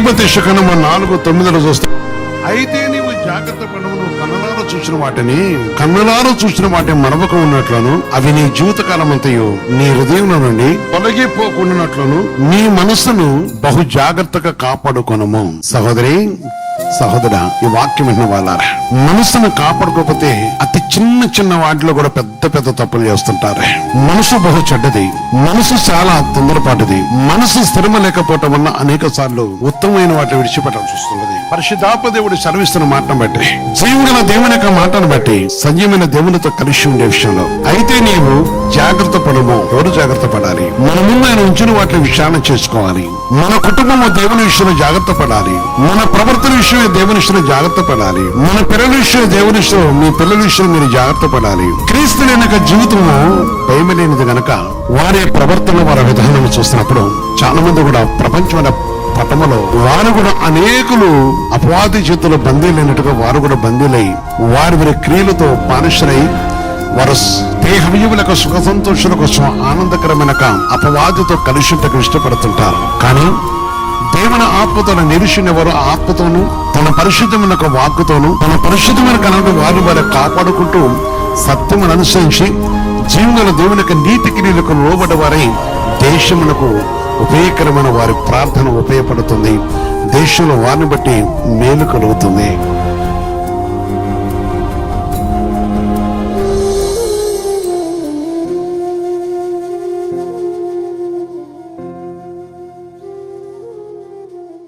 అధిపతి శకనము నాలుగు తొమ్మిదిలో చూస్తే అయితే నీవు జాగ్రత్త పడవు నువ్వు చూసిన వాటిని కన్నులారా చూసిన వాటిని మరవక ఉన్నట్లను అవి నీ జీవితకాలం అంతయు నీ హృదయంలో నుండి తొలగిపోకుండాట్లను నీ మనస్సును బహు జాగ్రత్తగా కాపాడుకొనము. సహోదరి సహోదర ఈ వాక్యం విన్న వాళ్ళారా? మనసును కాపాడుకోకపోతే అతి చిన్న చిన్న వాటిలో కూడా పెద్ద పెద్ద తప్పులు చేస్తుంటారు. మనసు బహు చెడ్డది మనసు చాలా తొందరపాటుది మనసు స్థిరమ లేకపోవటం వల్ల అనేక సార్లు ఉత్తమమైన వాటిని విడిచిపెట్టాల్సి వస్తున్నది. పరిశుద్ధాప దేవుడు సర్విస్తున్న మాటను బట్టి జీవగల దేవుని యొక్క మాటను బట్టి సంయమైన దేవునితో కలిసి ఉండే విషయంలో. అయితే నీవు జాగ్రత్త పడము ఎవరు జాగ్రత్త పడాలి? మన ముందు ఆయన ఉంచిన వాటిని విచారణ చేసుకోవాలి. మన కుటుంబము దేవుని విషయంలో జాగ్రత్త పడాలి. మన ప్రవర్తన విషయమే దేవుని విషయంలో జాగ్రత్త పడాలి. మన పిల్లల విషయంలో దేవుని విషయం మీ పిల్లల విషయంలో మీరు జాగ్రత్త పడాలి. క్రీస్తు లేని యొక్క జీవితము భయం లేనిది గనక వారి ప్రవర్తన వారి విధానం చూసినప్పుడు చాలా మంది కూడా ప్రపంచమైన పటములో వారు కూడా అనేకులు అపవాది చేతుల్లో బందీలైనట్టుగా వారు కూడా బందీలై వారి వారి క్రియలతో బానిసలై వారు దేహవీయులకు సుఖ సంతోషాల కోసం ఆనందకరమైన అపవాదితో కలిసి ఇష్టపడుతుంటారు కానీ దేవుని ఆత్మతో నిరీక్షణ వారు ఆత్మతోను తన పరిశుద్ధమైన ఒక వాక్కుతోను తన పరిశుద్ధమైన కనుక వారిని వారు కాపాడుకుంటూ సత్యమును అనుసరించి జీవుల దేవునికి యొక్క నీతి క్రియలకు లోబడి వారై దేశమునకు ఉపయోగకరమైన వారి ప్రార్థన ఉపయోగపడుతుంది. దేశంలో వారిని బట్టి మేలు కలుగుతుంది.